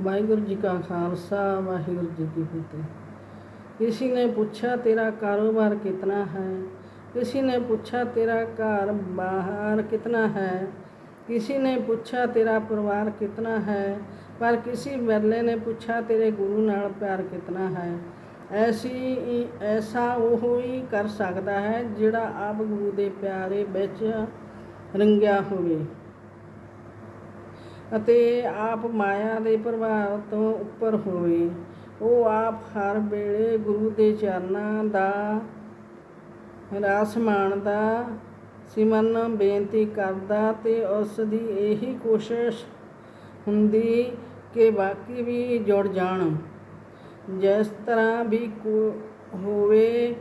ਵਾਹਿਗੁਰੂ ਜੀ ਕਾ ਖਾਲਸਾ ਵਾਹਿਗੁਰੂ ਜੀ ਕੀ ਫਤਿਹ किसी ने पूछा तेरा कारोबार कितना है किसी ने पूछा तेरा घर बाहर कितना है किसी ने पूछा तेरा परिवार कितना है पर किसी बदले ने पूछा तेरे गुरु नाल प्यार कितना है ਐਸੀ ਐਸਾ ਉਹ ਹੀ ਕਰ ਸਕਦਾ ਹੈ ਜਿਹੜਾ ਆਪ ਗੁਰੂ ਦੇ ਪਿਆਰੇ ਵਿੱਚ ਰੰਗਿਆ ਹੋਵੇ ਅਤੇ ਆਪ ਮਾਇਆ ਦੇ ਪ੍ਰਭਾਵ ਤੋਂ ਉੱਪਰ ਹੋਵੇ। ਉਹ ਆਪ ਹਰ ਵੇਲੇ ਗੁਰੂ ਦੇ ਚਰਨਾਂ ਦਾ ਰਸ ਮਾਣਦਾ, ਸਿਮਰਨ, ਬੇਨਤੀ ਕਰਦਾ ਤੇ ਉਸ ਦੀ ਇਹੀ ਕੋਸ਼ਿਸ਼ ਹੁੰਦੀ ਕਿ ਬਾਕੀ ਵੀ ਜੁੜ ਜਾਣ। ਜਿਸ ਤਰ੍ਹਾਂ ਵੀ ਕੋ- ਹੋਵੇ,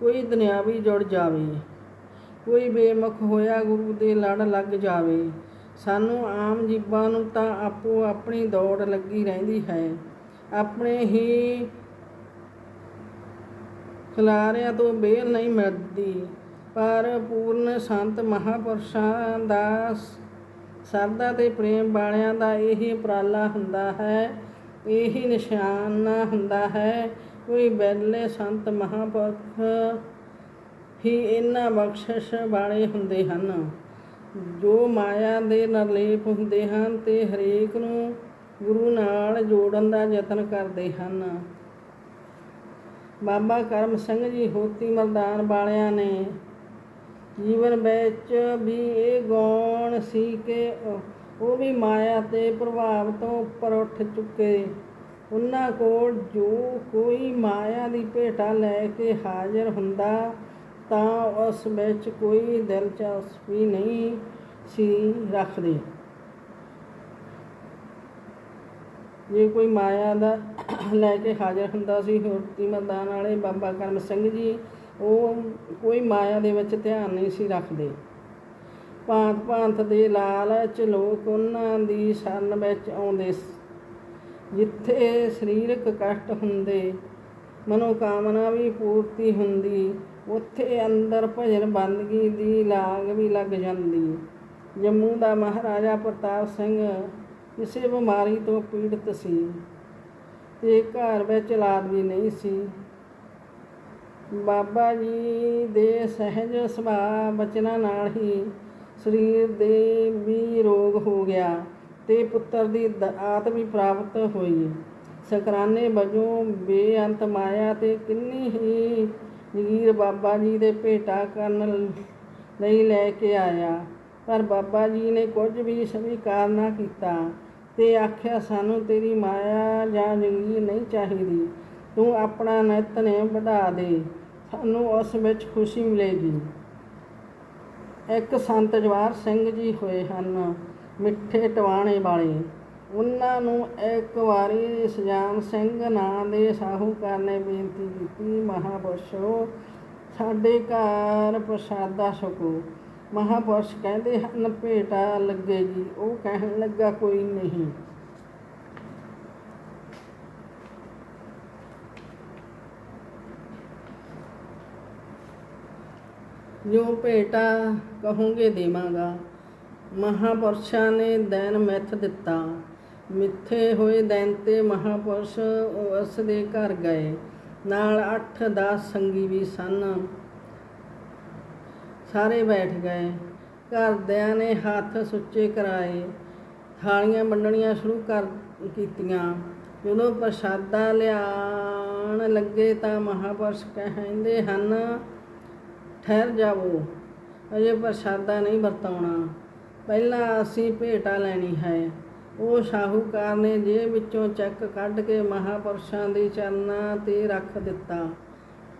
ਕੋਈ ਦੁਨਿਆਵੀ ਜੁੜ ਜਾਵੇ। ਕੋਈ ਬੇਮੁਖ ਹੋਇਆ ਗੁਰੂ ਦੇ ਲੜ ਲੱਗ ਜਾਵੇ। ਸਾਨੂੰ ਆਮ ਜੀਵਾਂ ਨੂੰ ਤਾਂ ਆਪੋ ਆਪਣੀ ਦੌੜ ਲੱਗੀ ਰਹਿੰਦੀ ਹੈ। ਆਪਣੇ ਹੀ ਖਿਲਾਰਿਆਂ ਤੋਂ ਬੇਲ ਨਹੀਂ ਮਿਲਦੀ। ਪਰ ਪੂਰਨ ਸੰਤ ਮਹਾਪੁਰਸ਼ਾਂ ਦਾ ਸ- ਸਰਦਾ ਤੇ ਪ੍ਰੇਮ ਵਾਲਿਆਂ ਦਾ ਇਹੀ ਉਪਰਾਲਾ ਹੁੰਦਾ ਹੈ। ਇਹੀ ਨਿਸ਼ਾਨਾ ਹੁੰਦਾ ਹੈ। ਕੋਈ ਬੈਲੇ ਸੰਤ ਮਹਾਪੁਰਖ ਹੀ ਇਹਨਾਂ ਬਖਸ਼ਿਸ਼ ਵਾਲੇ ਹੁੰਦੇ ਹਨ। ਜੋ ਮਾਇਆ ਦੇ ਨਿਰਲੇਪ ਹੁੰਦੇ ਹਨ ਤੇ ਹਰੇਕ ਨੂੰ ਗੁਰੂ ਨਾਲ ਜੋੜਨ ਦਾ ਯਤਨ ਕਰਦੇ ਹਨ। ਬਾਬਾ ਕਰਮ ਸਿੰਘ ਜੀ ਹੋਤੀ ਮਰਦਾਨ ਵਾਲਿਆਂ ਨੇ ਜੀਵਨ ਵਿੱਚ ਵੀ ਇਹ ਗੌਣ ਸੀ ਕਿ ਉਹ- ਵੀ ਮਾਇਆ ਤੇ ਪ੍ਰਭਾਵ ਤੋਂ ਉੱਪਰ ਉੱਠ ਚੁੱਕੇ। ਉਹਨਾਂ ਕੋਲ ਜੋ ਕੋਈ ਮਾਇਆ ਦੀ ਭੇਟਾ ਲੈ ਕੇ ਹਾਜ਼ਰ ਹੁੰਦਾ ਤਾਂ ਉਸ ਵਿੱਚ ਕੋਈ ਦਿਲਚਸਪੀ ਨਹੀਂ ਸੀ ਰੱਖਦੇ। ਜੇ ਕੋਈ ਮਾਇਆ ਦਾ ਲੈ ਕੇ ਹਾਜ਼ਰ ਹੁੰਦਾ ਸੀ ਹੋਤੀ ਮਰਦਾਨ ਵਾਲੇ ਬਾਬਾ ਕਰਮ ਸਿੰਘ ਜੀ, ਉਹ ਕੋਈ ਮਾਇਆ ਦੇ ਵਿੱਚ ਧਿਆਨ ਨਹੀਂ ਸੀ ਰੱਖਦੇ। ਭਾਂਤ ਭਾਂਤ ਦੇ ਲਾਲਚ ਲੋਕ ਉਹਨਾਂ ਦੀ ਸ਼ਰਨ ਵਿੱਚ ਆਉਂਦੇ ਜਿੱਥੇ ਸਰੀਰਕ ਕਸ਼ਟ ਹੁੰਦੇ, ਮਨੋਕਾਮਨਾ ਵੀ ਪੂਰਤੀ ਹੁੰਦੀ ਉੱਥੇ ਅੰਦਰ ਭਜਨ ਬੰਦਗੀ ਦੀ ਲਾਗ ਵੀ ਲੱਗ ਜਾਂਦੀ ਜੰਮੂ ਦਾ ਮਹਾਰਾਜਾ ਪ੍ਰਤਾਪ ਸਿੰਘ ਕਿਸੇ ਬਿਮਾਰੀ ਤੋਂ ਪੀੜਤ ਸੀ। ਤੇ ਘਰ ਵਿੱਚ ਔਲਾਦ ਵੀ ਨਹੀਂ ਸੀ। ਬਾਬਾ ਜੀ ਦੇ ਸਹਿਜ ਸੁਭਾਅ ਬਚਨਾਂ ਨਾਲ ਹੀ ਸਰੀਰ ਦੇ ਵੀ ਰੋਗ ਹੋ ਗਿਆ ਤੇ ਪੁੱਤਰ ਦੀ ਆਤ ਵੀ ਪ੍ਰਾਪਤ ਹੋਈ। ਸਕਰਾਨੇ ਵਜੋਂ ਬੇਅੰਤ ਮਾਇਆ ਤੇ ਕਿੰਨੀ ਹੀ ਜਗੀਰ ਬਾਬਾ ਜੀ ਦੇ ਭੇਟਾ ਕਰਨ ਲਈ ਲੈ ਕੇ ਆਇਆ। ਪਰ ਬਾਬਾ ਜੀ ਨੇ ਕੁਝ ਵੀ ਸਵੀਕਾਰ ਨਾ ਕੀਤਾ ਤੇ ਆਖਿਆ, ਸਾਨੂੰ ਤੇਰੀ ਮਾਇਆ ਜਾਂ ਜਗੀਰ ਨਹੀਂ ਚਾਹੀਦੀ। ਤੂੰ ਆਪਣਾ ਨਿਤਨੇਮ ਵਧਾ ਦੇ। ਸਾਨੂੰ ਉਸ ਵਿੱਚ ਖੁਸ਼ੀ ਮਿਲੇਗੀ। ਇੱਕ ਸੰਤ ਜਵਾਰ ਸਿੰਘ ਜੀ ਹੋਏ ਹਨ, ਮਿੱਠੇ ਟਵਾਣੇ ਵਾਲੇ। ਉਹਨਾਂ ਨੂੰ ਇੱਕ ਵਾਰੀ ਸੁਜਾਨ ਸਿੰਘ ਨਾਂ ਦੇ ਸਾਹੂਕਾਰ ਨੇ ਬੇਨਤੀ ਕੀਤੀ, ਮਹਾਪੁਰਸ਼ੋ, ਸਾਡੇ ਘਰ ਪ੍ਰਸ਼ਾਦਾ ਛਕੋ। ਮਹਾਪੁਰਸ਼ ਕਹਿੰਦੇ ਹਨ, ਭੇਟਾ ਲੱਗੇਗੀ ਉਹ ਕਹਿਣ ਲੱਗਾ, ਕੋਈ ਨਹੀਂ। ਜੋ ਭੇਟਾ ਕਹੋਗੇ ਦੇਵਾਂਗਾ। ਮਹਾਪੁਰਸ਼ਾਂ ਨੇ ਦੈਨ ਮਿੱਥ ਦਿੱਤਾ। ਮਿੱਥੇ ਹੋਏ ਦੈਨ ਤੇ ਮਹਾਪੁਰਸ਼ ਉਸ ਦੇ ਘਰ ਗਏ। ਨਾਲ 8-10 ਸੰਗੀ ਵੀ ਸਨ। ਸਾਰੇ ਬੈਠ ਗਏ। ਘਰਦਿਆਂ ਨੇ ਹੱਥ ਸੁੱਚੇ ਕਰਾਏ। ਥਾਲੀਆਂ ਵੰਡਣੀਆਂ ਸ਼ੁਰੂ ਕਰ ਕੀਤੀਆਂ। ਜਦੋਂ ਪ੍ਰਸ਼ਾਦਾ ਲਿਆਉਣ ਲੱਗੇ ਤਾਂ ਮਹਾਪੁਰਸ਼ ਕਹਿੰਦੇ ਹਨ, ਠਹਿਰ ਜਾਵੋ। ਅਜੇ ਪ੍ਰਸ਼ਾਦਾ ਨਹੀਂ ਵਰਤਾਉਣਾ। ਪਹਿਲਾਂ ਅਸੀਂ ਭੇਟਾ ਲੈਣੀ ਹੈ। ਉਹ ਸ਼ਾਹੂਕਾਰ ਨੇ ਜੇਬ ਵਿੱਚੋਂ ਚੈੱਕ ਕੱਢ ਕੇ ਮਹਾਪੁਰਸ਼ਾਂ ਦੇ ਚਰਨਾਂ ਤੇ ਰੱਖ ਦਿੱਤਾ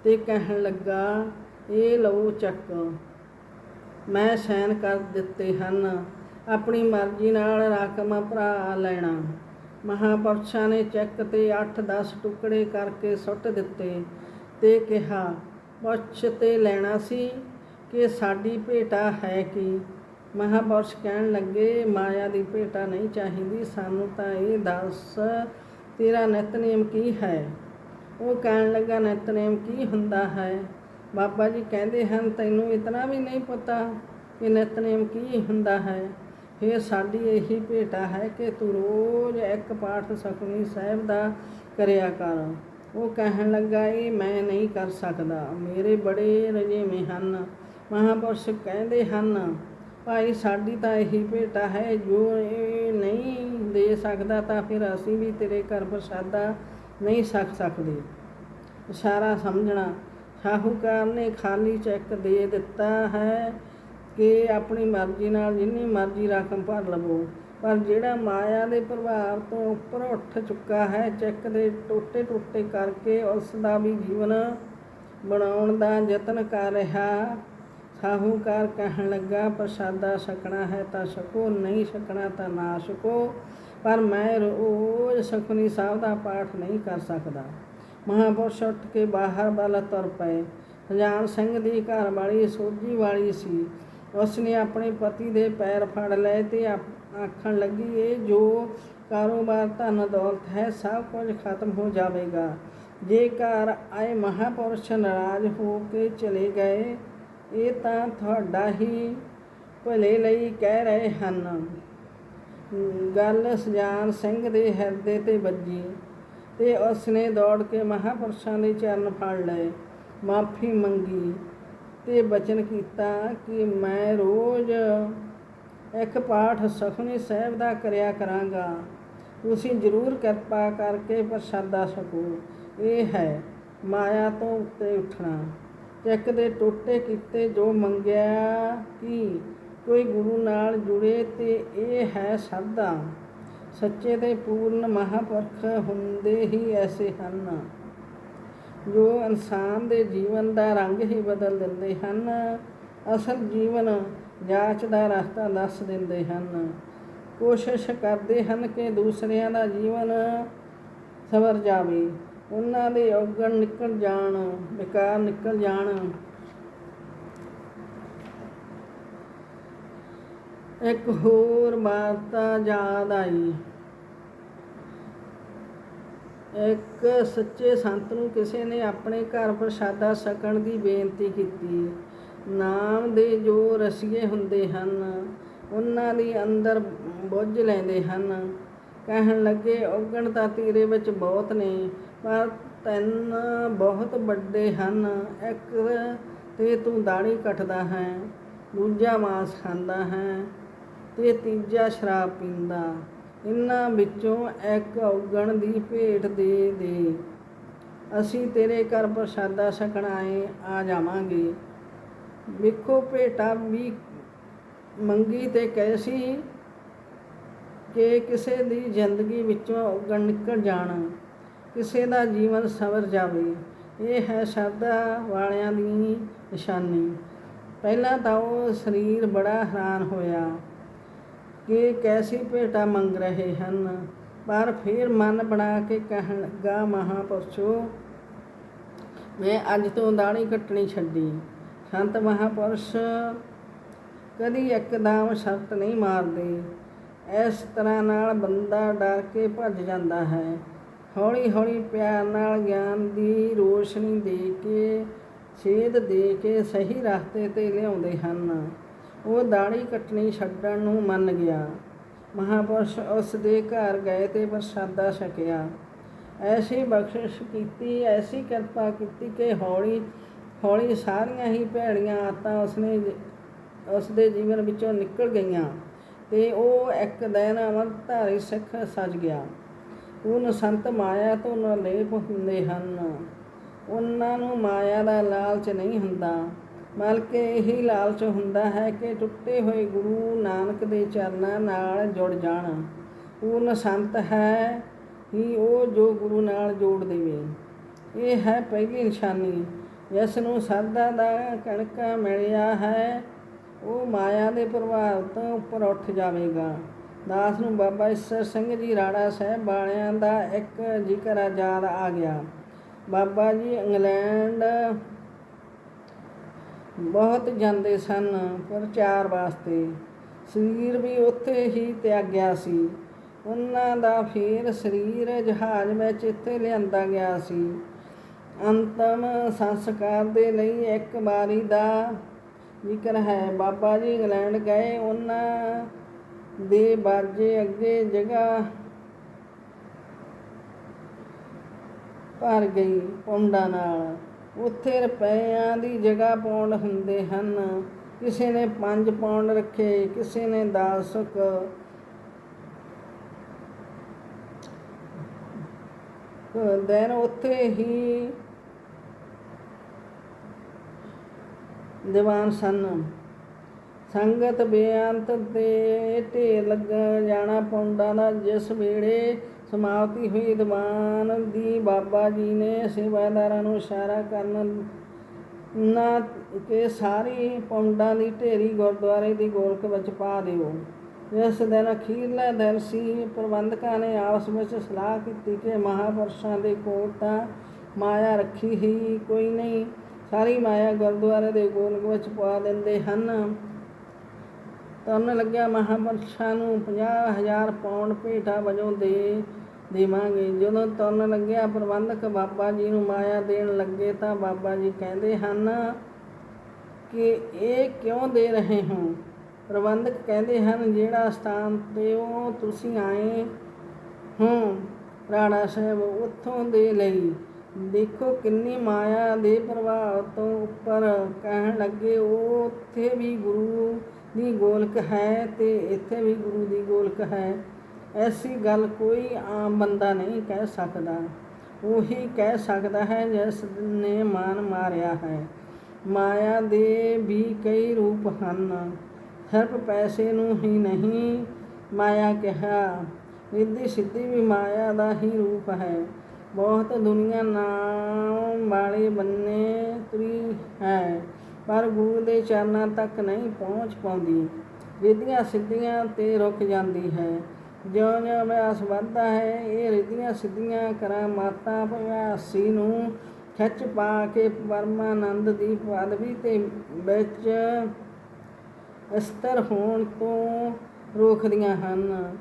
ਤੇ ਕਹਿਣ ਲੱਗਾ, ਇਹ ਲਓ ਚੱਕ। ਮੈਂ ਸੈਨ ਕਰ ਦਿੱਤੇ ਹਨ। ਆਪਣੀ ਮਰਜ਼ੀ ਨਾਲ ਰਕਮ ਭਰਾ ਲੈਣਾ। ਮਹਾਪੁਰਸ਼ਾਂ ਨੇ ਚੈੱਕ ਤੇ 8-10 ਟੁਕੜੇ ਕਰਕੇ ਸੁੱਟ ਦਿੱਤੇ ਤੇ ਕਿਹਾ, ਪੁੱਛ ਤੇ ਲੈਣਾ ਸੀ ਕਿ ਸਾਡੀ ਭੇਟਾ ਹੈ ਕਿ? ਮਹਾਪੁਰਸ਼ ਕਹਿਣ ਲੱਗੇ, ਮਾਇਆ ਦੀ ਭੇਟਾ ਨਹੀਂ ਚਾਹੀਦੀ, ਸਾਨੂੰ ਤਾਂ ਇਹ ਦੱਸ ਤੇਰਾ ਨਿਤਨੇਮ ਕੀ ਹੈ? ਉਹ ਕਹਿਣ ਲੱਗਾ, ਨਿਤਨੇਮ ਕੀ ਹੁੰਦਾ ਹੈ? ਬਾਬਾ ਜੀ ਕਹਿੰਦੇ ਹਨ, ਤੈਨੂੰ ਇਤਨਾ ਵੀ ਨਹੀਂ ਪਤਾ ਕਿ ਨਿਤਨੇਮ ਕੀ ਹੁੰਦਾ ਹੈ। ਫਿਰ ਸਾਡੀ ਇਹੀ ਭੇਟਾ ਹੈ ਕਿ ਤੂੰ ਰੋਜ਼ ਇੱਕ ਪਾਠ ਸੁਖਮਨੀ ਸਾਹਿਬ ਦਾ ਕਰਿਆ ਕਰ। ਉਹ ਕਹਿਣ ਲੱਗਾ, ਇਹ ਮੈਂ ਨਹੀਂ ਕਰ ਸਕਦਾ। ਮੇਰੇ ਬੜੇ ਰਜੇਵੇਂ ਹਨ। ਮਹਾਂਪੁਰਸ਼ ਕਹਿੰਦੇ ਹਨ ਭਾਈ ਸਾਡੀ ਤਾਂ ਇਹੀ ਭੇਟਾ ਹੈ, ਜੋ ਇਹ ਨਹੀਂ ਦੇ ਸਕਦਾ ਤਾਂ ਫਿਰ ਅਸੀਂ ਵੀ ਤੇਰੇ ਘਰ ਪ੍ਰਸਾਦਾ ਨਹੀਂ ਛਕ ਸਕਦੇ। ਇਸ਼ਾਰਾ ਸਮਝਣਾ, ਸ਼ਾਹੂਕਾਰ ਨੇ ਖਾਲੀ ਚੈੱਕ ਦੇ ਦਿੱਤਾ ਹੈ ਕਿ ਆਪਣੀ ਮਰਜ਼ੀ ਨਾਲ ਜਿੰਨੀ ਮਰਜ਼ੀ ਰਕਮ ਭਰ ਲਵੋ, ਪਰ ਜਿਹੜਾ ਮਾਇਆ ਦੇ ਪ੍ਰਭਾਵ ਤੋਂ ਉੱਪਰ ਉੱਠ ਚੁੱਕਾ ਹੈ, ਚੈੱਕ ਦੇ ਟੋਟੇ ਟੋਟੇ ਕਰਕੇ ਉਸ ਦਾ ਵੀ ਜੀਵਨ ਬਣਾਉਣ ਦਾ ਯਤਨ ਕਰ ਰਿਹਾ। ਸਾਹੂਕਾਰ ਕਹਿਣ ਲੱਗਾ ਪ੍ਰਸਾਦਾ ਛਕਣਾ ਹੈ ਤਾਂ ਛਕੋ ਨਹੀਂ ਛਕਣਾ ਤਾਂ ਨਾ ਛਕੋ ਪਰ ਮੈਂ ਰੋਜ਼ ਸੁਖਮਨੀ ਸਾਹਿਬ ਦਾ ਪਾਠ ਨਹੀਂ ਕਰ ਸਕਦਾ। ਮਹਾਂਪੁਰਸ਼ ਉੱਠ ਕੇ ਬਾਹਰ ਵੱਲ ਤੁਰ ਪਏ। ਹਜਾਨ ਸਿੰਘ ਦੀ ਘਰ ਵਾਲੀ ਸੋਝੀ ਵਾਲੀ ਸੀ। ਉਸਨੇ ਆਪਣੇ ਪਤੀ ਦੇ ਪੈਰ ਫੜ ਲਏ ਤੇ ਆਖਣ ਲੱਗੀ, ਇਹ ਜੋ ਕਾਰੋਬਾਰ ਧਨ ਦੌਲਤ ਹੈ, ਸਭ ਕੁਝ ਖਤਮ ਹੋ ਜਾਵੇਗਾ। ਜੇ ਘਰ ਆਏ ਮਹਾਪੁਰਸ਼ ਨਾਰਾਜ਼ ਹੋ ਕੇ ਚਲੇ ਗਏ ਇਹ ਤਾਂ ਤੁਹਾਡਾ ਹੀ ਭਲੇ ਲਈ ਕਹਿ ਰਹੇ ਹਨ। ਗੱਲ ਸੁਜਾਨ ਸਿੰਘ ਦੇ ਹਿਰਦੇ ਤੇ ਵੱਜੀ ਤੇ ਉਸਨੇ ਦੌੜ ਕੇ ਮਹਾਪੁਰਸ਼ਾਂ ਦੇ ਚਰਨ ਫੜ ਲਏ। ਮਾਫੀ ਮੰਗੀ ਤੇ ਬਚਨ ਕੀਤਾ ਕਿ ਮੈਂ ਰੋਜ਼ ਇੱਕ ਪਾਠ ਸੁਖਮਨੀ ਸਾਹਿਬ ਦਾ ਕਰਿਆ ਕਰਾਂਗਾ। ਤੁਸੀਂ ਜ਼ਰੂਰ ਕਿਰਪਾ ਕਰਕੇ ਪ੍ਰਸਾਦਾ ਸਕੋ ਇਹ ਹੈ ਮਾਇਆ ਤੋਂ ਉੱਤੇ ਉੱਠਣਾ। ਚੱਕ ਦੇ ਟੋਟੇ ਕੀਤੇ ਜੋ ਮੰਗਿਆ ਕਿ? ਕੋਈ ਗੁਰੂ ਨਾਲ ਜੁੜੇ ਤੇ ਇਹ ਹੈ ਸਰਦਾ ਸੱਚੇ ਤੇ ਪੂਰਨ ਮਹਾਪੁਰਖ ਹੁੰਦੇ ਹੀ ਐਸੇ ਹਨ। ਜੋ ਇਨਸਾਨ ਦੇ ਜੀਵਨ ਦਾ ਰੰਗ ਹੀ ਬਦਲ ਦਿੰਦੇ ਹਨ, ਅਸਲ ਜੀਵਨ ਜਾਂਚ ਦਾ ਰਸਤਾ ਦੱਸ ਦਿੰਦੇ ਹਨ। ਕੋਸ਼ਿਸ਼ ਕਰਦੇ ਹਨ ਕਿ ਦੂਸਰਿਆਂ ਦਾ ਜੀਵਨ ਸਵਰ ਜਾਵੇ। ਉਹਨਾਂ ਦੇ ਔਗਣ ਨਿਕਲ ਜਾਣ ਵਿਕਾਰ ਨਿਕਲ ਜਾਣ। ਇੱਕ ਹੋਰ ਬਾਤ ਯਾਦ ਆਈ। ਇੱਕ ਸੱਚੇ ਸੰਤ ਨੂੰ ਕਿਸੇ ਨੇ ਆਪਣੇ ਘਰ ਪ੍ਰਸ਼ਾਦਾ ਛਕਣ ਦੀ ਬੇਨਤੀ ਕੀਤੀ। ਨਾਮ ਦੇ ਜੋ ਰਸੀਏ ਹੁੰਦੇ ਹਨ, ਉਹਨਾਂ ਦੀ ਅੰਦਰ ਬੁੱਝ ਲੈਂਦੇ ਹਨ। ਕਹਿਣ ਲੱਗੇ, ਔਗਣ ਤਾਂ ਤੇਰੇ ਵਿੱਚ ਬਹੁਤ ਨੇ ਪਰ ਤਿੰਨ ਬਹੁਤ ਵੱਡੇ ਹਨ। ਇੱਕ ਤੇ ਤੂੰ ਦਾੜੀ ਕੱਟਦਾ ਹੈ, ਦੂਜਾ ਮਾਸ ਖਾਂਦਾ ਹੈ ਤੇ ਤੀਜਾ ਸ਼ਰਾਬ ਪੀਂਦਾ। ਇਹਨਾਂ ਵਿੱਚੋਂ ਇੱਕ ਔਗਣ ਦੀ ਭੇਟ ਦੇ ਦੇ। ਅਸੀਂ ਤੇਰੇ ਘਰ ਪ੍ਰਸ਼ਾਦਾ ਛਕਣ ਆਏ, ਆ ਜਾਵਾਂਗੇ। ਵੇਖੋ ਭੇਟਾ ਵੀ ਮੰਗੀ ਤੇ ਕੈਸੀ ਕਿ ਕਿਸੇ ਦੀ ਜ਼ਿੰਦਗੀ ਵਿੱਚੋਂ ਔਗਣ ਨਿਕਲ ਜਾਣ। ਕਿਸੇ ਦਾ ਜੀਵਨ ਸਵਰ ਜਾਵੇ, ਇਹ ਹੈ ਸ਼ਰਧਾ ਵਾਲਿਆਂ ਦੀ ਨਿਸ਼ਾਨੀ। ਪਹਿਲਾਂ ਤਾਂ ਉਹ ਸਰੀਰ ਬੜਾ ਹੈਰਾਨ ਹੋਇਆ ਕਿ ਕੈਸੀ ਭੇਟਾ ਮੰਗ ਰਹੇ ਹਨ, ਪਰ ਫਿਰ ਮਨ ਬਣਾ ਕੇ ਕਹਿਣ ਲੱਗਾ, ਮਹਾਪੁਰਸ਼ੋ, ਮੈਂ ਅੱਜ ਤੋਂ ਦਾੜੀ ਕੱਟਣੀ ਛੱਡੀ। ਸੰਤ ਮਹਾਪੁਰਸ਼ ਕਦੀ ਇੱਕਦਮ ਸ਼ਰਤ ਨਹੀਂ ਮਾਰਦੇ। ਇਸ ਤਰ੍ਹਾਂ ਨਾਲ ਬੰਦਾ ਡਰ ਕੇ ਭੱਜ ਜਾਂਦਾ ਹੈ। ਹੌਲੀ ਹੌਲੀ ਪਿਆਰ ਨਾਲ ਗਿਆਨ ਦੀ ਰੋਸ਼ਨੀ ਦੇ ਕੇ, ਸੇਧ ਦੇ ਕੇ ਸਹੀ ਰਸਤੇ ਤੇ ਲਿਆਉਂਦੇ ਹਨ। ਉਹ ਦਾੜੀ ਕੱਟਣੀ ਛੱਡਣ ਨੂੰ ਮੰਨ ਗਿਆ। ਮਹਾਪੁਰਸ਼ ਉਸ ਦੇ ਘਰ ਗਏ ਤੇ ਪ੍ਰਸਾਦਾ ਛਕਿਆ। ਐਸੀ ਬਖਸ਼ਿਸ਼ ਕੀਤੀ, ਐਸੀ ਕਿਰਪਾ ਕੀਤੀ ਕਿ ਹੌਲੀ ਹੌਲੀ ਸਾਰੀਆਂ ਹੀ ਭੈੜੀਆਂ ਆਤਾਂ ਉਸਨੇ ਉਸ ਦੇ ਜੀਵਨ ਵਿੱਚੋਂ ਨਿਕਲ ਗਈਆਂ ਤੇ ਉਹ ਇੱਕ ਦਿਨ ਅਮਰਧਾਰੀ ਸਿੱਖ ਸਜ ਗਿਆ। ਉਹ ਸੰਤ ਮਾਇਆ ਤੋਂ ਨਲੇਪ ਹੁੰਦੇ ਹਨ। ਉਹਨਾਂ ਨੂੰ ਮਾਇਆ ਦਾ ਲਾਲਚ ਨਹੀਂ ਹੁੰਦਾ। ਬਲਕਿ ਇਹੀ ਲਾਲਚ ਹੁੰਦਾ ਹੈ ਕਿ ਟੁੱਟੇ ਹੋਏ ਗੁਰੂ ਨਾਨਕ ਦੇ ਚਰਨਾਂ ਨਾਲ ਜੁੜ ਜਾਣ। ਪੂਰਨ ਸੰਤ ਹੈ ਹੀ ਉਹ ਜੋ ਗੁਰੂ ਨਾਲ ਜੋੜ ਦੇਵੇ। ਇਹ ਹੈ ਪਹਿਲੀ ਨਿਸ਼ਾਨੀ। ਜਿਸ ਨੂੰ ਸਰਦਾ ਦਾ ਕਣਕਾ ਮਿਲਿਆ ਹੈ, ਉਹ ਮਾਇਆ ਦੇ ਪ੍ਰਭਾਵ ਤੋਂ ਉੱਪਰ ਉੱਠ ਜਾਵੇਗਾ। ਦਾਸ ਨੂੰ ਬਾਬਾ ਈਸਰ ਸਿੰਘ ਜੀ ਰਾੜਾ ਸਾਹਿਬ ਵਾਲਿਆਂ ਦਾ ਇੱਕ ਜ਼ਿਕਰ ਯਾਦ ਆ ਗਿਆ। ਬਾਬਾ ਜੀ ਇੰਗਲੈਂਡ ਬਹੁਤ ਜਾਂਦੇ ਸਨ ਪ੍ਰਚਾਰ ਵਾਸਤੇ। ਸਰੀਰ ਵੀ ਉੱਥੇ ਹੀ ਤਿਆਗਿਆ ਸੀ। ਉਹਨਾਂ ਦਾ ਫੇਰ ਸਰੀਰ ਜਹਾਜ਼ ਵਿੱਚ ਇੱਥੇ ਲਿਆਂਦਾ ਗਿਆ ਸੀ। ਅੰਤਮ ਸੰਸਕਾਰ ਦੇ ਲਈ ਇੱਕ ਵਾਰੀ ਦਾ ਜ਼ਿਕਰ ਹੈ। ਬਾਬਾ ਜੀ ਇੰਗਲੈਂਡ ਗਏ। ਉਹਨਾਂ ਦੇ ਬਾਜੇ ਅੱਗੇ ਜਗ੍ਹਾ ਭਰ ਗਈ ਪੌਂਡਾਂ ਨਾਲ। ਉੱਥੇ ਰੁਪਈਆਂ ਦੀ ਜਗ੍ਹਾ ਪੌਂਡ ਹੁੰਦੇ ਹਨ। ਕਿਸੇ ਨੇ 5 ਪੌਂਡ ਰੱਖੇ, ਕਿਸੇ ਨੇ 10 ਕੁ ਉੱਥੇ ਹੀ ਦੀਵਾਨ ਸਨ। ਸੰਗਤ ਬੇਅੰਤ ਤੇ ਢੇਰ ਲੱਗ ਜਾਣਾ ਪੌਂਡਾਂ ਦਾ, ਜਿਸ ਵੇਲੇ ਸਮਾਪਤੀ ਹੋਈ ਦੀਵਾਨ ਦੀ, ਬਾਬਾ ਜੀ ਨੇ ਸੇਵਾਦਾਰਾਂ ਨੂੰ ਇਸ਼ਾਰਾ ਕਰਨ ਨਾ ਕਿ ਸਾਰੀ ਪੌਂਡਾਂ ਦੀ ਢੇਰੀ ਗੁਰਦੁਆਰੇ ਦੀ ਗੋਲਕ ਵਿੱਚ ਪਾ ਦਿਓ। ਇਸ ਦਿਨ ਅਖੀਰਲਾ ਦਿਨ ਸੀ, ਪ੍ਰਬੰਧਕਾਂ ਨੇ ਆਪਸ ਵਿੱਚ ਸਲਾਹ ਕੀਤੀ ਕਿ ਮਹਾਪੁਰਸ਼ਾਂ ਦੇ ਕੋਲ ਤਾਂ ਮਾਇਆ ਰੱਖੀ ਹੀ ਕੋਈ ਨਹੀਂ, ਸਾਰੀ ਮਾਇਆ ਗੁਰਦੁਆਰੇ ਦੇ ਗੋਲਕ ਵਿੱਚ ਪਾ ਦਿੰਦੇ ਹਨ। ਤੁਰਨ ਲੱਗਿਆ ਮਹਾਪੁਰਸ਼ਾਂ ਨੂੰ 50000 ਪੌਂਡ ਭੇਟਾ ਵਜੋਂ ਦੇ ਦੇਵਾਂਗੇ। ਜਦੋਂ ਤੁਰਨ ਲੱਗਿਆ ਪ੍ਰਬੰਧਕ ਬਾਬਾ ਜੀ ਨੂੰ ਮਾਇਆ ਦੇਣ ਲੱਗੇ ਤਾਂ ਬਾਬਾ ਜੀ ਕਹਿੰਦੇ ਹਨ ਕਿ ਇਹ ਕਿਉਂ ਦੇ ਰਹੇ ਹੋ? ਪ੍ਰਬੰਧਕ ਕਹਿੰਦੇ ਹਨ, ਜਿਹੜਾ ਸਥਾਨ ਤੇ ਉਹ ਤੁਸੀਂ ਆਏ ਹੋ ਰਾਣਾ ਸਾਹਿਬ, ਉੱਥੋਂ ਦੇ ਲਈ। ਦੇਖੋ ਕਿੰਨੀ ਮਾਇਆ ਦੇ ਪ੍ਰਭਾਵ ਤੋਂ ਉੱਪਰ ਕਹਿਣ ਲੱਗੇ, ਉਹ ਉੱਥੇ ਵੀ ਗੁਰੂ ਦੀ ਗੋਲਕ ਹੈ ਤੇ ਇੱਥੇ ਵੀ ਗੁਰੂ ਦੀ ਗੋਲਕ ਹੈ। ਐਸੀ ਗੱਲ ਕੋਈ ਆਮ ਬੰਦਾ ਨਹੀਂ ਕਹਿ ਸਕਦਾ। ਉਹੀ ਕਹਿ ਸਕਦਾ ਹੈ ਜਿਸ ਨੇ ਮਾਨ ਮਾਰਿਆ ਹੈ। ਮਾਇਆ ਦੇ ਵੀ ਕਈ ਰੂਪ ਹਨ। ਸਿਰਫ ਪੈਸੇ ਨੂੰ ਹੀ ਨਹੀਂ ਮਾਇਆ ਕਿਹਾ। ਰਿੱਧੀ ਸਿੱਧੀ ਵੀ ਮਾਇਆ ਦਾ ਹੀ ਰੂਪ ਹੈ। ਬਹੁਤ ਦੁਨੀਆ ਨਾਮ ਵਾਲੇ ਬੰਨੇ ਤੁਰੀ ਹੈ। ਪਰ ਗੁਰੂ ਦੇ ਚਰਨਾਂ ਤੱਕ ਨਹੀਂ ਪਹੁੰਚ ਪਾਉਂਦੀ। ਰਿੱਧੀਆਂ ਸਿੱਧੀਆਂ ਤੇ ਰੁਕ ਜਾਂਦੀ ਹੈ। ਜਿਉਂ ਜਿਉਂ ਅਭਿਆਸ ਵੱਧਦਾ ਹੈ, ਇਹ ਰਿੱਧੀਆਂ ਸਿੱਧੀਆਂ ਕਰਾਮਾਤਾਂ ਅਭਿਆਸੀ ਨੂੰ ਖਿੱਚ ਪਾ ਕੇ ਪਰਮਾਨੰਦ ਦੀ ਪਦਵੀ ਤੇ ਵਿੱਚ ਅਸਤਰ ਹੋਣ ਤੋਂ ਰੋਕਦੀਆਂ ਹਨ।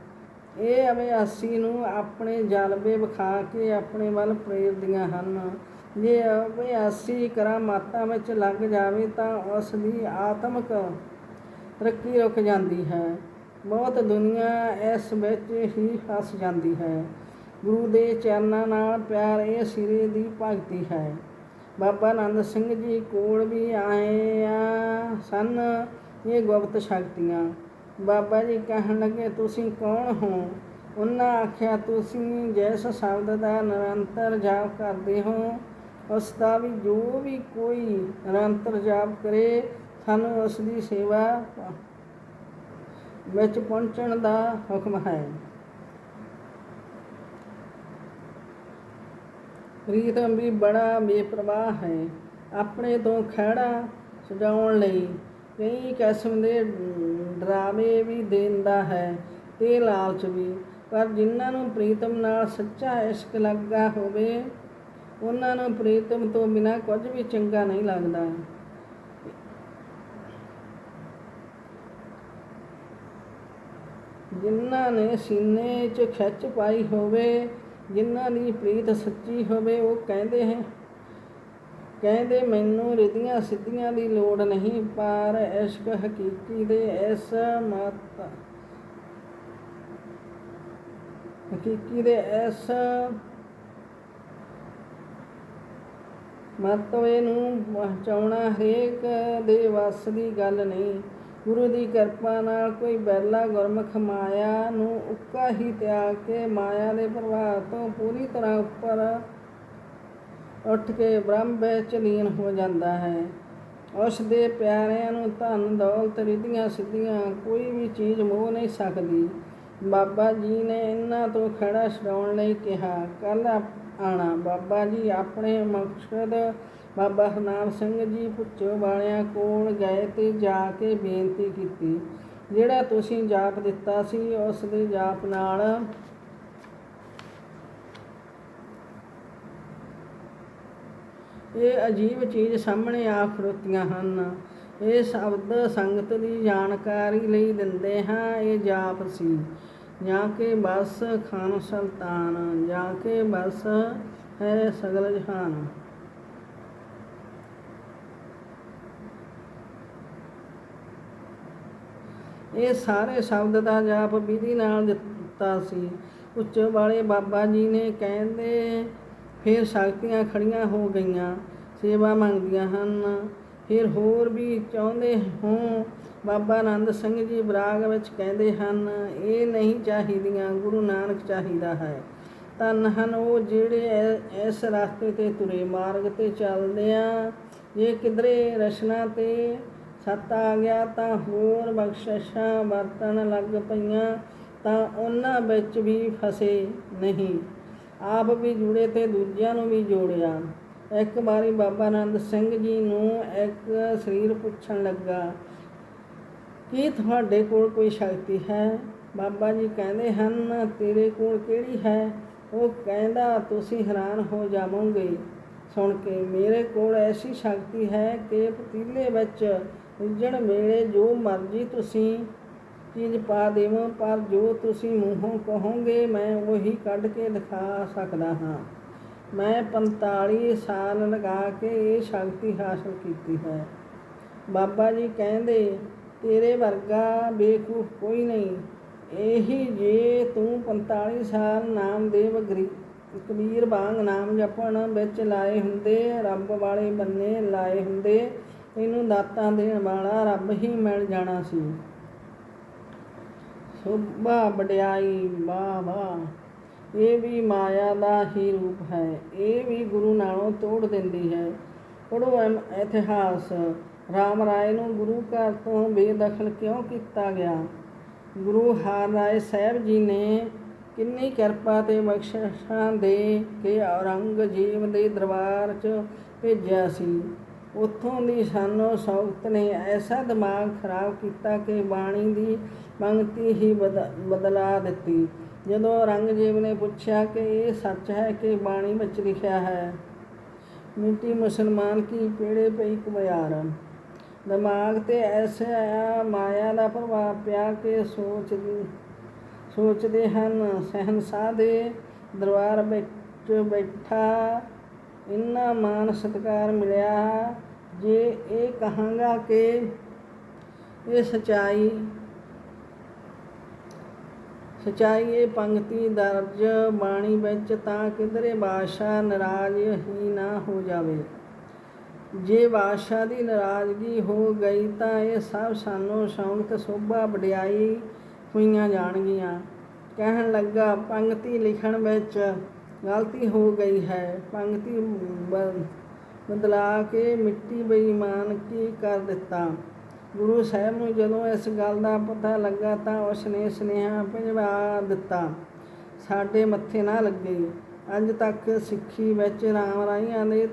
ਇਹ ਅਭਿਆਸੀ ਨੂੰ ਆਪਣੇ ਜਲਵੇ ਵਿਖਾ ਕੇ ਆਪਣੇ ਵੱਲ ਪ੍ਰੇਰਦੀਆਂ ਹਨ। ਜੇ ਅਭਿਆਸੀ ਕਰਾਮਾਤਾਂ ਵਿੱਚ ਲੱਗ ਜਾਵੇ ਤਾਂ ਉਸ ਦੀ ਆਤਮਕ ਤਰੱਕੀ ਰੁਕ ਜਾਂਦੀ ਹੈ। ਬਹੁਤ ਦੁਨੀਆ ਇਸ ਵਿੱਚ ਹੀ ਫਸ ਜਾਂਦੀ ਹੈ। ਗੁਰੂ ਦੇ ਚਰਨਾਂ ਨਾਲ ਪਿਆਰ ਇਹ ਸਿਰੇ ਦੀ ਭਗਤੀ ਹੈ। ਬਾਬਾ ਆਨੰਦ ਸਿੰਘ ਜੀ ਕੋਲ ਵੀ ਆਏ ਆ ਸਨ ਇਹ ਗੁਪਤ ਸ਼ਕਤੀਆਂ। ਬਾਬਾ ਜੀ ਕਹਿਣ ਲੱਗੇ, ਤੁਸੀਂ ਕੌਣ ਹੋ? ਉਹਨਾਂ ਆਖਿਆ, ਤੁਸੀਂ ਜਿਸ ਸ਼ਬਦ ਦਾ ਨਿਰੰਤਰ ਜਾਪ ਕਰਦੇ ਹੋ ਉਸ ਦਾ ਵੀ ਜੋ ਵੀ ਕੋਈ ਨਿਰੰਤਰ ਜਾਪ ਕਰੇ, ਸਾਨੂੰ ਉਸ ਦੀ ਸੇਵਾ ਵਿੱਚ ਪਹੁੰਚਣ ਦਾ ਹੁਕਮ ਹੈ। ਪ੍ਰੀਤਮ ਵੀ ਬੜਾ ਬੇਪਰਵਾਹ ਹੈ। ਆਪਣੇ ਤੋਂ ਖਹਿੜਾ ਸਜਾਉਣ ਲਈ ਕਈ ਕਿਸਮ ਦੇ ਡਰਾਵੇ ਵੀ ਦਿੰਦਾ ਹੈ ਤੇ ਲਾਲਚ ਵੀ। ਪਰ ਜਿਨ੍ਹਾਂ ਨੂੰ ਪ੍ਰੀਤਮ ਨਾਲ ਸੱਚਾ ਇਸ਼ਕ ਲੱਗਾ ਹੋਵੇ ਉਹਨਾਂ ਨੂੰ ਪ੍ਰੀਤਮ ਤੋਂ ਬਿਨਾ ਕੁਝ ਵੀ ਚੰਗਾ ਨਹੀਂ ਲੱਗਦਾ। ਜਿਨ੍ਹਾਂ ਨੇ ਸੀਨੇ 'ਚ ਖਿੱਚ ਪਾਈ ਹੋਵੇ, ਜਿਨ੍ਹਾਂ ਦੀ ਪ੍ਰੀਤ ਸੱਚੀ ਹੋਵੇ, ਉਹ ਕਹਿੰਦੇ ਹੈ, ਕਹਿੰਦੇ, ਮੈਨੂੰ ਰਿਧੀਆਂ ਸਿੱਧੀਆਂ ਦੀ ਲੋੜ ਨਹੀਂ, ਪਰ ਇਸ਼ਕ ਹਕੀਕੀ ਦੇ ਇਸ ਮਤ ਹਕੀਕੀ ਦੇ ਇਸ ਮਹਤਵੇ ਨੂੰ ਪਹੁੰਚਾਉਣਾ ਹਰੇਕ ਦੇ ਵੱਸ ਦੀ ਗੱਲ ਨਹੀਂ। ਗੁਰੂ ਦੀ ਕਿਰਪਾ ਨਾਲ ਕੋਈ ਬੈਲਾ ਗੁਰਮੁਖ ਮਾਇਆ ਨੂੰ ਉੱਕਾ ਹੀ ਤਿਆਗ ਕੇ ਮਾਇਆ ਦੇ ਪ੍ਰਭਾਵ ਤੋਂ ਪੂਰੀ ਤਰ੍ਹਾਂ ਉੱਪਰ ਉੱਠ ਕੇ ਬ੍ਰਹਮ ਵਿੱਚ ਲੀਨ ਹੋ ਜਾਂਦਾ ਹੈ। ਉਸ ਦੇ ਪਿਆਰਿਆਂ ਨੂੰ ਧਨ, ਦੌਲਤ, ਰਿਧੀਆਂ ਸਿੱਧੀਆਂ ਕੋਈ ਵੀ ਚੀਜ਼ ਮੋਹ ਨਹੀਂ ਸਕਦੀ। ਬਾਬਾ ਜੀ ਨੇ ਇਹਨਾਂ ਤੋਂ ਖੜਾ ਛਡਾਉਣ ਲਈ ਕਿਹਾ ਕੱਲ ਆਣਾ। ਬਾਬਾ ਜੀ ਆਪਣੇ ਮਕਸਦ ਬਾਬਾ ਹਰਨਾਮ ਸਿੰਘ ਜੀ ਪੁੱਛੋ ਵਾਲਿਆਂ ਕੋਲ ਗਏ ਤੇ ਜਾ ਕੇ ਬੇਨਤੀ ਕੀਤੀ। ਜਿਹੜਾ ਤੁਸੀਂ ਜਾਪ ਦਿੱਤਾ ਸੀ, ਉਸ ਦੇ ਜਾਪ ਨਾਲ ਇਹ ਅਜੀਬ ਚੀਜ਼ ਸਾਹਮਣੇ ਆ ਖੜੋਤੀਆਂ ਹਨ। ਇਹ ਸ਼ਬਦ ਸੰਗਤ ਦੀ ਜਾਣਕਾਰੀ ਲਈ ਦਿੰਦੇ ਹਾਂ, ਇਹ ਜਾਪ ਸੀ। ਜਾਂ ਕੇ ਬਸ ਖਾਨ ਸੁਲਤਾਨ, ਜਾਂ ਕੇ ਬਸ ਹੈ ਸਗਲ ਜਹਾਨ। ਇਹ ਸਾਰੇ ਸ਼ਬਦ ਦਾ ਜਾਪ ਵਿਧੀ ਨਾਲ ਦਿੱਤਾ ਸੀ। ਉੱਚ ਵਾਲੇ ਬਾਬਾ ਜੀ ਨੇ ਕਹਿੰਦੇ, ਫਿਰ ਸ਼ਕਤੀਆਂ ਖੜੀਆਂ ਹੋ ਗਈਆਂ, ਸੇਵਾ ਮੰਗਦੀਆਂ ਹਨ। ਫਿਰ ਹੋਰ ਵੀ ਚਾਹੁੰਦੇ ਹੋ ਬਾਬਾ ਆਨੰਦ ਸਿੰਘ ਜੀ ਬਰਾਗ ਵਿੱਚ ਕਹਿੰਦੇ ਹਨ, ਇਹ ਨਹੀਂ ਚਾਹੀਦੀਆਂ, ਗੁਰੂ ਨਾਨਕ ਚਾਹੀਦਾ ਹੈ। ਧੰਨ ਹਨ ਉਹ ਜਿਹੜੇ ਇਸ ਰਸਤੇ ਤੇ ਤੁਰੇ, ਮਾਰਗ ਤੇ ਚੱਲਦੇ ਆ। ਜੇ ਕਿਧਰੇ ਰਸ਼ਨਾ ਤੇ ਸੱਤ ਆ ਗਿਆ ਤਾਂ ਹੋਰ ਬਖਸ਼ਿਸ਼ਾਂ ਵਰਤਣ ਲੱਗ ਪਈਆਂ, ਤਾਂ ਉਹਨਾਂ ਵਿੱਚ ਵੀ ਫਸੇ ਨਹੀਂ। ਆਪ ਵੀ ਜੁੜੇ ਤੇ ਦੂਜਿਆਂ ਨੂੰ ਵੀ ਜੋੜਿਆ। ਇੱਕ ਵਾਰੀ ਬਾਬਾ ਆਨੰਦ ਸਿੰਘ ਜੀ ਨੂੰ ਇੱਕ ਸਰੀਰ ਪੁੱਛਣ ਲੱਗਾ ਕੀ ਤੁਹਾਡੇ ਕੋਲ ਕੋਈ ਸ਼ਕਤੀ ਹੈ? ਬਾਬਾ ਜੀ ਕਹਿੰਦੇ ਹਨ, ਤੇਰੇ ਕੋਲ ਕਿਹੜੀ ਹੈ? ਉਹ ਕਹਿੰਦਾ, ਤੁਸੀਂ ਹੈਰਾਨ ਹੋ ਜਾਵੋਗੇ। ਸੁਣ ਕੇ ਮੇਰੇ ਕੋਲ ਐਸੀ ਸ਼ਕਤੀ ਹੈ ਕਿ ਪਤੀਲੇ ਵਿੱਚ ਉਜਣ ਵੇਲੇ ਜੋ ਮਰਜ਼ੀ ਤੁਸੀਂ ਚੀਜ਼ ਪਾ ਦੇਵਾਂ, ਪਰ ਜੋ ਤੁਸੀਂ ਮੂੰਹੋਂ ਕਹੋਗੇ, ਮੈਂ ਉਹੀ ਕੱਢ ਕੇ ਦਿਖਾ ਸਕਦਾ ਹਾਂ। ਮੈਂ 45 ਸਾਲ ਲਗਾ ਕੇ ਇਹ ਸ਼ਕਤੀ ਹਾਸਲ ਕੀਤੀ ਹੈ। ਬਾਬਾ ਜੀ ਕਹਿੰਦੇ ਤੇਰੇ ਵਰਗਾ ਬੇਕੂਫ ਕੋਈ ਨਹੀਂ। ਇਹੀ ਜੇ ਤੂੰ 45 ਸਾਲ ਨਾਮਦੇਵ ਗਰੀ ਕਬੀਰ ਵਾਂਗ ਨਾਮ ਜਪਣ ਵਿੱਚ ਲਾਏ ਹੁੰਦੇ, ਰੱਬ ਵਾਲੇ ਬੰਨੇ ਲਾਏ ਹੁੰਦੇ, ਇਹਨੂੰ ਦਾਤਾਂ ਦੇਣ ਵਾਲਾ ਰੱਬ ਹੀ ਮਿਲ ਜਾਣਾ ਸੀ। ਸੋਭਾ ਵਡਿਆਈ, ਵਾਹ ਵਾਹ। ਇਹ ਵੀ ਮਾਇਆ ਦਾ ਹੀ ਰੂਪ ਹੈ। ਇਹ ਵੀ ਗੁਰੂ ਨਾਲੋਂ ਤੋੜ ਦਿੰਦੀ ਹੈ। ਪੜੋ ਇਤਿਹਾਸ। ਰਾਮ ਰਾਏ ਨੂੰ ਗੁਰੂ ਘਰ ਤੋਂ ਬੇਦਖਲ ਕਿਉਂ ਕੀਤਾ ਗਿਆ? ਗੁਰੂ ਹਰ ਰਾਏ ਸਾਹਿਬ ਜੀ ਨੇ ਕਿੰਨੀ ਕਿਰਪਾ ਤੇ ਬਖਸ਼ਿਸ਼ਾਂ ਦੇ ਕੇ ਔਰੰਗਜ਼ੇਬ ਦੇ ਦਰਬਾਰ 'ਚ ਭੇਜਿਆ ਸੀ। ਉੱਥੋਂ ਦੀ ਸਾਨੂੰ ਸੌਗਤ ਨੇ ਐਸਾ ਦਿਮਾਗ ਖਰਾਬ ਕੀਤਾ ਕਿ ਬਾਣੀ ਦੀ ਪੰਕਤੀ ਹੀ ਬਦ- ਬਦਲਾ ਦਿੱਤੀ। ਜਦੋਂ ਔਰੰਗਜ਼ੇਬ ਨੇ ਪੁੱਛਿਆ ਕਿ ਇਹ ਸੱਚ ਹੈ ਕਿ ਬਾਣੀ ਵਿੱਚ ਲਿਖਿਆ ਹੈ, ਮਿੱਟੀ ਮੁਸਲਮਾਨ ਕੀ ਪੇੜੇ ਪਈ ਕੁਮਿਆਰ ਦਿਮਾਗ ਤੇ ਐਸਾ ਮਾਇਆ ਦਾ ਪ੍ਰਭਾਵ ਪਿਆ ਕਿ ਸੋਚ ਸੋਚਦੇ ਹਨ, ਸਹਿਨਸਾਹ ਦੇ ਦਰਬਾਰ ਵਿੱਚ ਬੈਠਾ ਇੰਨਾ ਮਾਨ ਸਤਿਕਾਰ ਮਿਲਿਆ ਜੇ ਇਹ ਕਹਾਂਗਾ ਕਿ ਇਹ ਸਚਾਈ ਸਚਾਈ ਇਹ ਪੰਕਤੀ ਦਰਜ ਬਾਣੀ ਵਿੱਚ ਤਾਂ ਕਿਧਰੇ ਬਾਦਸ਼ਾਹ ਨਾਰਾਜ਼ ਹੀ ਨਾ ਹੋ ਜਾਵੇ। ਜੇ ਬਾਦਸ਼ਾਹ ਦੀ ਨਾਰਾਜ਼ਗੀ ਹੋ ਗਈ ਤਾਂ ਇਹ ਸਭ ਸਾਨੂੰ ਸ਼ੌਂਕ ਸੋਭਾ ਵਡਿਆਈ ਹੋਈਆਂ ਜਾਣਗੀਆਂ। ਕਹਿਣ ਲੱਗਾ ਪੰਕਤੀ ਲਿਖਣ ਵਿੱਚ ਗਲਤੀ ਹੋ ਗਈ ਹੈ। ਪੰਕਤੀ ਬਦਲਾ ਕੇ ਮਿੱਟੀ ਬੇਈਮਾਨ ਕੀ ਕਰ ਦਿੱਤਾ? ਗੁਰੂ ਸਾਹਿਬ ਨੂੰ ਜਦੋਂ ਇਸ ਗੱਲ ਦਾ ਪਤਾ ਲੱਗਾ ਤਾਂ ਉਸ ਨੇ ਸੁਨੇਹਾ ਭਿਜਵਾ ਦਿੱਤਾ। ਸਾਡੇ ਮੱਥੇ ਨਾ ਲੱਗੇ। ਅੱਜ ਤੱਕ ਸਿੱਖੀ ਵਿੱਚ ਰਾਮ ਰਾਈਆਂ ਦੇ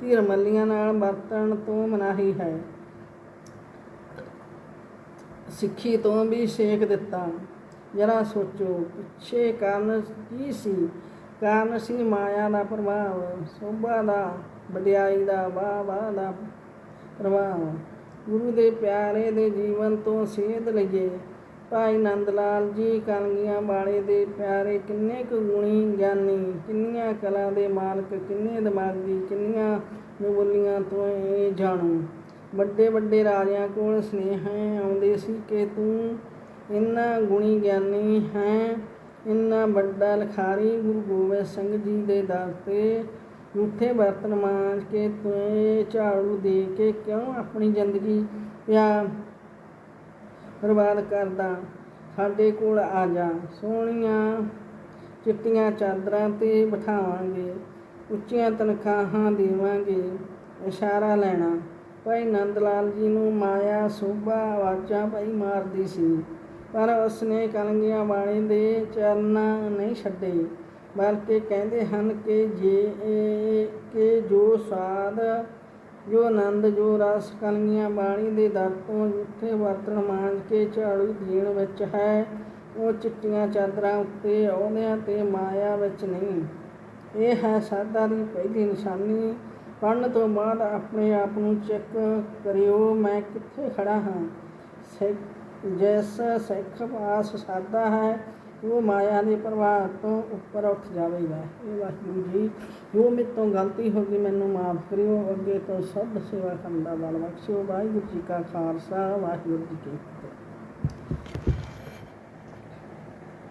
ਧੀਰ ਮੱਲੀਆਂ ਨਾਲ ਵਰਤਣ ਤੋਂ ਮਨਾਹੀ ਹੈ। ਸਿੱਖੀ ਤੋਂ ਵੀ ਸੇਕ ਦਿੱਤਾ। ਜਰਾ ਸੋਚੋ, ਪਿੱਛੇ ਕਾਰਨ ਕੀ ਸੀ? ਕਾਰਨ ਸੀ ਮਾਇਆ ਦਾ ਪ੍ਰਭਾਵ, ਸੋਭਾ ਦਾ, ਵਡਿਆਈ ਦਾ, ਵਾਹ ਵਾਹ ਦਾ ਪ੍ਰਭਾਵ। ਗੁਰੂ ਦੇ ਪਿਆਰੇ ਦੇ ਜੀਵਨ ਤੋਂ ਸੇਧ ਲਈਏ। ਭਾਈ ਨੰਦ ਲਾਲ ਜੀ ਕਲਗੀਆਂ ਵਾਲੇ ਦੇ ਪਿਆਰੇ ਕਿੰਨੇ ਕੁ ਗੁਣੀ ਗਿਆਨੀ, ਕਿੰਨੀਆਂ ਕਲਾ ਦੇ ਮਾਲਕ, ਕਿੰਨੇ ਦਿਮਾਗੀ, ਕਿੰਨੀਆਂ ਬੋਲੀਆਂ ਤੋਂ ਇਹ ਜਾਣੂ। ਵੱਡੇ ਵੱਡੇ ਰਾਜਿਆਂ ਕੋਲ ਸੁਨੇਹੇ ਆਉਂਦੇ ਸੀ ਕਿ ਤੂੰ ਇੰਨਾ ਗੁਣੀ ਗਿਆਨੀ ਹੈ, ਇੰਨਾ ਵੱਡਾ ਲਖਾਰੀ ਗੁਰੂ ਗੋਬਿੰਦ ਸਿੰਘ ਜੀ ਦੇ ਦਰ ਤੇ ਝੂਠੇ ਬਰਤਨ ਮਾਂਜ ਕੇ ਤੂੰ ਝਾੜੂ ਦੇ ਕੇ ਕਿਉਂ ਆਪਣੀ ਜ਼ਿੰਦਗੀ ਪਿਆ ਬਰਬਾਦ ਕਰਦਾ, ਸਾਡੇ ਕੋਲ ਆ ਜਾ। ਸੋਹਣੀਆਂ ਚਿੱਟੀਆਂ ਚਾਦਰਾਂ ਤੇ ਬਿਠਾਵਾਂਗੇ, ਉੱਚੀਆਂ ਤਨਖਾਹਾਂ ਦੇਵਾਂਗੇ, ਇਸ਼ਾਰਾ ਲੈਣਾ। ਭਾਈ ਨੰਦ ਲਾਲ ਜੀ ਨੂੰ ਮਾਇਆ ਸੋਭਾ ਆਵਾਜ਼ਾਂ ਭਾਈ ਮਾਰਦੀ ਸੀ, ਪਰ ਉਸਨੇ ਕਲੰਗੀਆਂ ਬਾਣੀ ਦੇ ਚਰਨਾਂ ਨਹੀਂ ਛੱਡੇ। ਬਲਕਿ ਕਹਿੰਦੇ ਹਨ ਕਿ ਜੇ ਕਿ ਜੋ ਸਾਧ ਜੋ ਆਨੰਦ, ਜੋ ਰਸ ਕਲਗੀਆਂ ਬਾਣੀ ਦੇ ਦਰ ਤੋਂ ਜਿੱਥੇ ਵਰਤਣ ਮਾਂਜ ਕੇ ਝਾੜੂ ਦੇਣ ਵਿੱਚ ਹੈ, ਉਹ ਚਿੱਟੀਆਂ ਚਾਦਰਾਂ ਉੱਤੇ ਆਉਂਦਿਆਂ ਤੇ ਮਾਇਆ ਵਿੱਚ ਨਹੀਂ। ਇਹ ਹੈ ਸਾਧਾ ਦੀ ਪਹਿਲੀ ਨਿਸ਼ਾਨੀ। ਪੜ੍ਹਨ ਤੋਂ ਬਾਅਦ ਆਪਣੇ ਆਪ ਨੂੰ ਚੈੱਕ ਕਰਿਓ, ਮੈਂ ਕਿੱਥੇ ਖੜਾ ਹਾਂ? ਸਿੱਖ, ਜਿਸ ਸਿੱਖ ਪਾਸ ਸਾਧਾ ਹੈ। ਉਹ ਮਾਇਆ ਦੇ ਪ੍ਰਭਾਵ ਤੋਂ ਉੱਪਰ ਉੱਠ ਜਾਵੇਗਾ। ਇਹ ਵਾਹਿਗੁਰੂ ਜੀ, ਜੋ ਮੇਰੇ ਤੋਂ ਗਲਤੀ ਹੋ ਗਈ, ਮੈਨੂੰ ਮਾਫ ਕਰਿਓ। ਅੱਗੇ ਤੋਂ ਸਭ ਸੇਵਾ ਕਰਨ ਦਾ ਬਲ ਬਖਸ਼ਿਓ। ਵਾਹਿਗੁਰੂ ਜੀ ਕਾ ਖਾਲਸਾ, ਵਾਹਿਗੁਰੂ ਜੀ ਕੀ ਫਤਿਹ।